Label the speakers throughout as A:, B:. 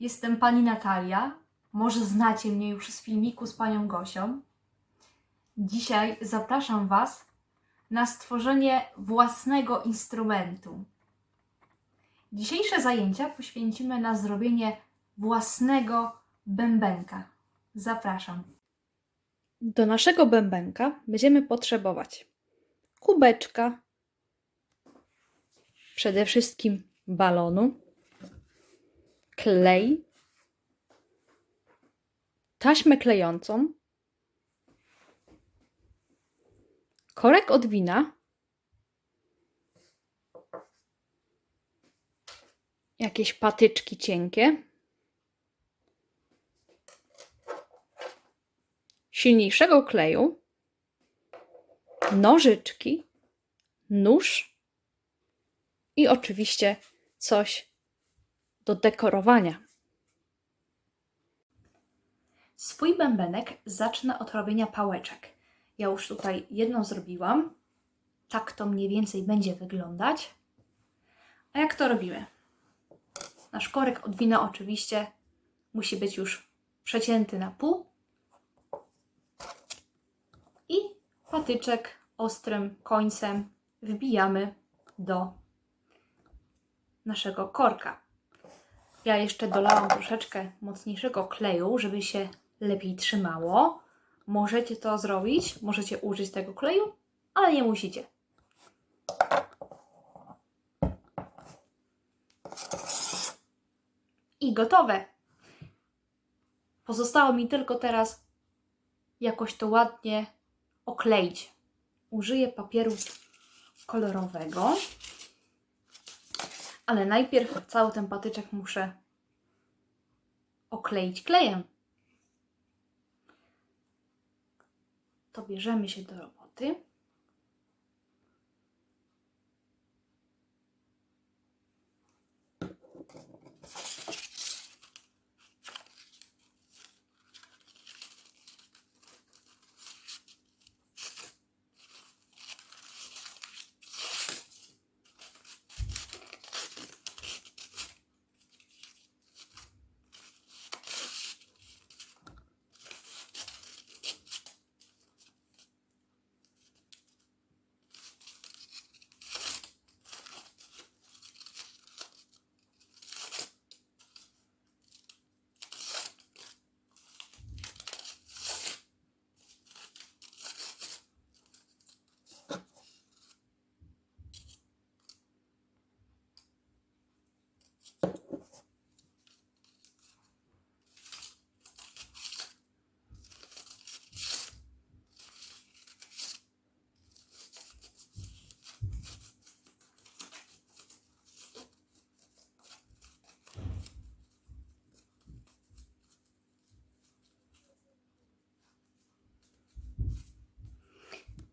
A: Jestem pani Natalia. Może znacie mnie już z filmiku z panią Gosią. Dzisiaj zapraszam was na stworzenie własnego instrumentu. Dzisiejsze zajęcia poświęcimy na zrobienie własnego bębenka. Zapraszam.
B: Do naszego bębenka będziemy potrzebować kubeczka, przede wszystkim balonu, klej, taśmę klejącą, korek od wina, jakieś patyczki cienkie, silniejszego kleju, nożyczki, nóż i oczywiście coś do dekorowania.
A: Swój bębenek zacznę od robienia pałeczek. Ja już tutaj jedną zrobiłam. Tak to mniej więcej będzie wyglądać. A jak to robimy? Nasz korek od wina oczywiście musi być już przecięty na pół. I patyczek ostrym końcem wbijamy do naszego korka. Ja jeszcze dolałam troszeczkę mocniejszego kleju, żeby się lepiej trzymało. Możecie to zrobić, możecie użyć tego kleju, ale nie musicie. I gotowe. Pozostało mi tylko teraz jakoś to ładnie okleić. Użyję papieru kolorowego, ale najpierw cały ten patyczek muszę okleić klejem. To bierzemy się do roboty.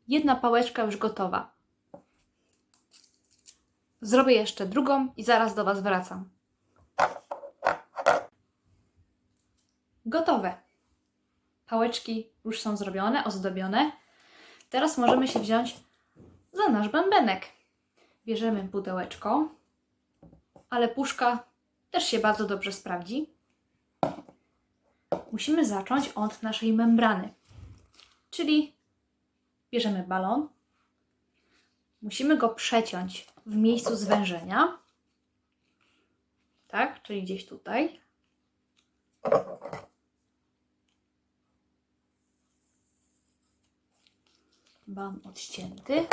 A: Jedna pałeczka już gotowa. Zrobię jeszcze drugą i zaraz do Was wracam. Gotowe. Pałeczki już są zrobione, ozdobione. Teraz możemy się wziąć za nasz bębenek. Bierzemy pudełeczko, ale puszka też się bardzo dobrze sprawdzi. Musimy zacząć od naszej membrany, czyli bierzemy balon, musimy go przeciąć w miejscu zwężenia, tak, czyli gdzieś tutaj. Balon odcięty.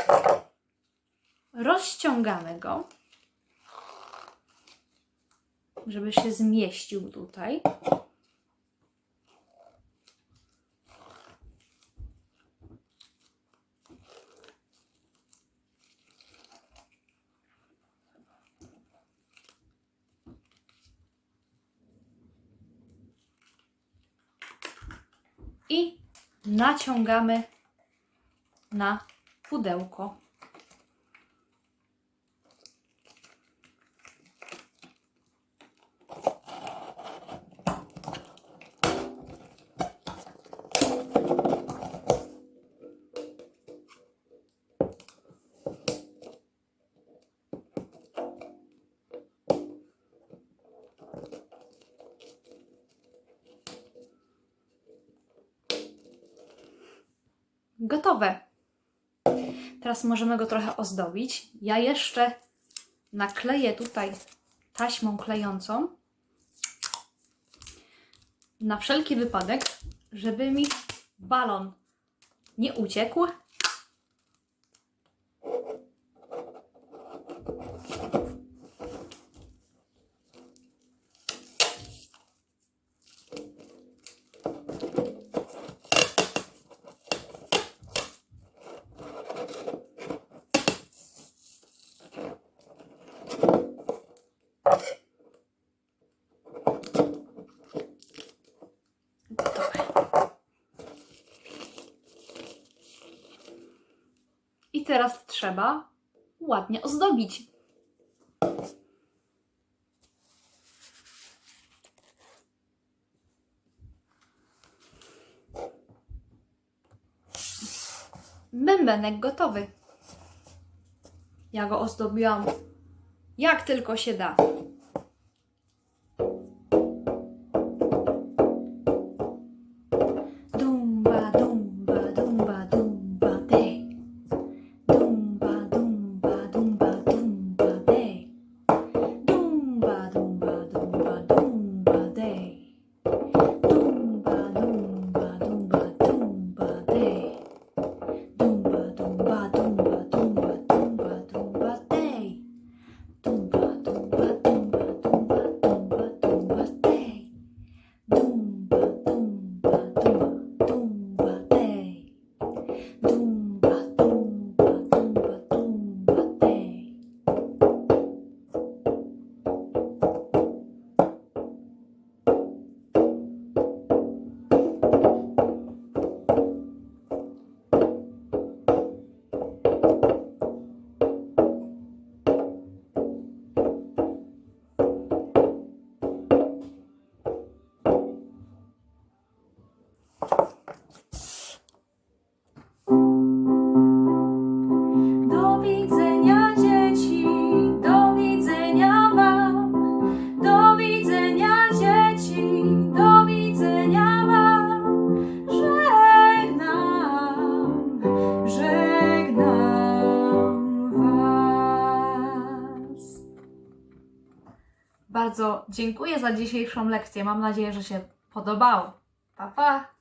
A: Rozciągamy go, żeby się zmieścił tutaj. I naciągamy na pudełko. Gotowe. Teraz możemy go trochę ozdobić. Ja jeszcze nakleję tutaj taśmą klejącą na wszelki wypadek, żeby mi balon nie uciekł. Gotowe. I teraz trzeba ładnie ozdobić. Bębenek gotowy. Ja go ozdobiłam jak tylko się da. Bardzo dziękuję za dzisiejszą lekcję. Mam nadzieję, że się podobało. Pa, pa!